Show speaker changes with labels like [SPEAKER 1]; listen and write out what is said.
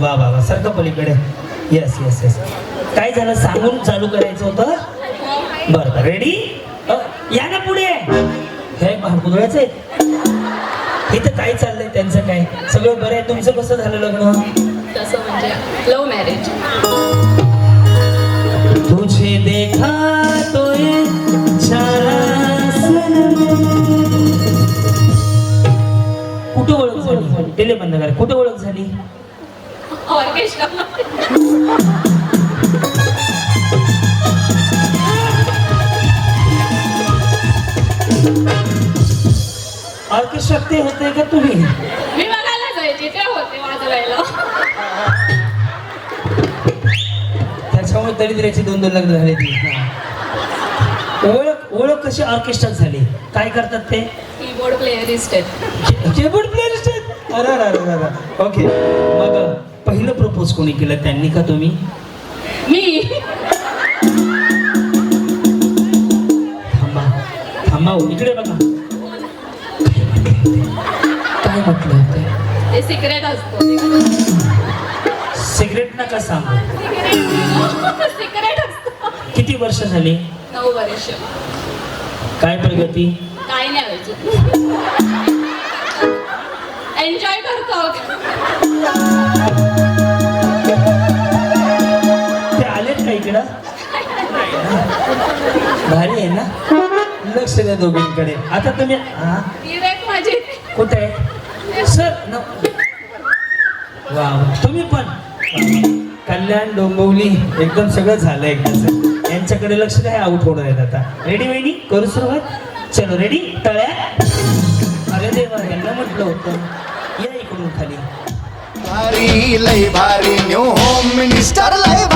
[SPEAKER 1] वा वा वा. सारखं पलीकडे. येस येस येस काय झालं? सांगून चालू करायचं होतं? बरं बरं. रेडी या ना पुढे. हे भांडकुदळाचं आहे इथं काय चाललंय त्यांचं काय? सगळं बरं आहे? तुमचं कसं झालं लग्न?
[SPEAKER 2] तसं म्हणजे लव्ह मॅरेज
[SPEAKER 1] तुझे देखा. कुठं ओळख झाली? टेले बंद करा कुठं ओळख झाली?
[SPEAKER 2] ऑर्केस्ट्रा.
[SPEAKER 1] ऑर्केस्ट्रात ते होते का तुम्ही?
[SPEAKER 2] मी बघायला जायचे ते होते वाजवायला.
[SPEAKER 1] त्याच्यामुळे दरिद्र्याची दोन दोन लग्न झाले ओळख ओळख कशी ऑर्केस्ट्रात झाली? काय करतात ते?
[SPEAKER 2] कीबोर्ड प्लेअरिस्ट आहेत
[SPEAKER 1] कीबोर्ड प्लेअरिस्ट आहेत अरे अरे अरे ओके मग पहिलं प्रपोज कोणी केलं? त्यांनी का तुम्ही?
[SPEAKER 2] मी?
[SPEAKER 1] थांबा थांबा हो, इकडे बघा. काय म्हटलं होतं?
[SPEAKER 2] ते सिक्रेट असतो.
[SPEAKER 1] सिगरेट नका सांगू.
[SPEAKER 2] सिक्रेट असतो.
[SPEAKER 1] किती वर्ष झाली?
[SPEAKER 2] नऊ वर्ष.
[SPEAKER 1] काय प्रगती?
[SPEAKER 2] काय नाही व्हायचं एन्जॉय करतो.
[SPEAKER 1] भारी आहे ना? लक्ष द्या दोघींकडे. आता तुम्ही हा?
[SPEAKER 2] माझी.
[SPEAKER 1] कुठे? आहे सर न वा तुम्ही पण. कल्याण डोंबिवली एकदम सगळं झालं एकदा यांच्याकडे लक्ष द्या आउट होणार आहेत आता. रेडी वहिनी? करू सुरुवात? चलो रेडी तळ्या? अरे देवा यांना म्हटलं होतं. या इकडून खाली.
[SPEAKER 3] भारी लय भारी न्यू होम मिनिस्टर लय भारी